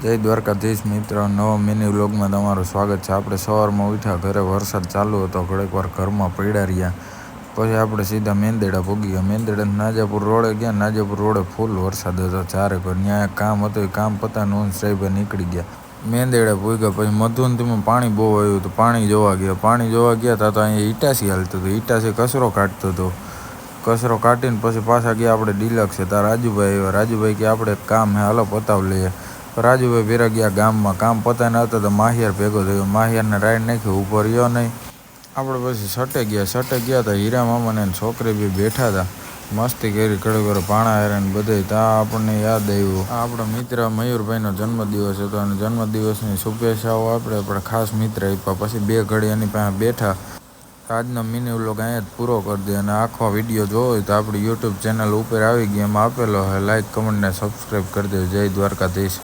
જય દ્વારકાધીશ મિત્રો, નવ મિની વ્લોગમાં તમારું સ્વાગત છે. આપણે સવારમાં ઉઠ્યા, ઘરે વરસાદ ચાલુ હતો, ઘડીક વાર ઘરમાં પડ્યા રહ્યા. પછી આપણે સીધા મેંદેડા પૂગી ગયા. મેંદેડા નાજાપુર રોડે ગયા, નાજાપુર રોડે ફૂલ વરસાદ હતો. ચારે પર ત્યાં કામ હતું, એ કામ પતાનું હું સાહેબ નીકળી ગયા. મેંદેડા પૂગ્યા પછી મધુન તમે પાણી બહુ આવ્યું હતું. પાણી જોવા ગયા. પાણી જોવા ગયા તા તો અહીંયા ઈટાસી હાલતું હતું. ઈટાસી કચરો કાઢતો હતો. કચરો કાઢીને પછી પાછા ગયા આપણે ડિલક્સે હતા રાજુભાઈ આવ્યા. રાજુભાઈ કે, આપણે કામ હે, હાલો પતાવ લઈએ. રાજુભાઈ ભેરા ગયા ગામમાં, કામ પતા ન હતા તો માહિયાર ભેગો થયો. માહિયારને રાઈડ નાખ્યો ઊભો રહ્યો નહીં. આપણે પછી સટે ગયા સટે ગયા હતા હીરા મામાને છોકરી બી બેઠા હતા. મસ્તી કરી ઘડી ઘડી ભાણા હેરાન બધે. ત્યાં આપણને યાદ આવ્યું. આપણો મિત્ર મયુરભાઈનો જન્મદિવસ હતો અને જન્મદિવસની શુભેચ્છાઓ આપણે આપણે ખાસ મિત્ર આપ્યા. પછી બે ઘડી એની પાસે બેઠા. આજનો મિની વ્લોગ અહીંયા જ પૂરો કરી દે અને આખો વીડિયો જોવો હોય તો આપણી યુટ્યુબ ચેનલ ઉપર આવી ગઈ. એમાં આપેલો હોય લાઇક કમેન્ટ ને સબસ્ક્રાઈબ કરી દેજો. જય દ્વારકાધીશ.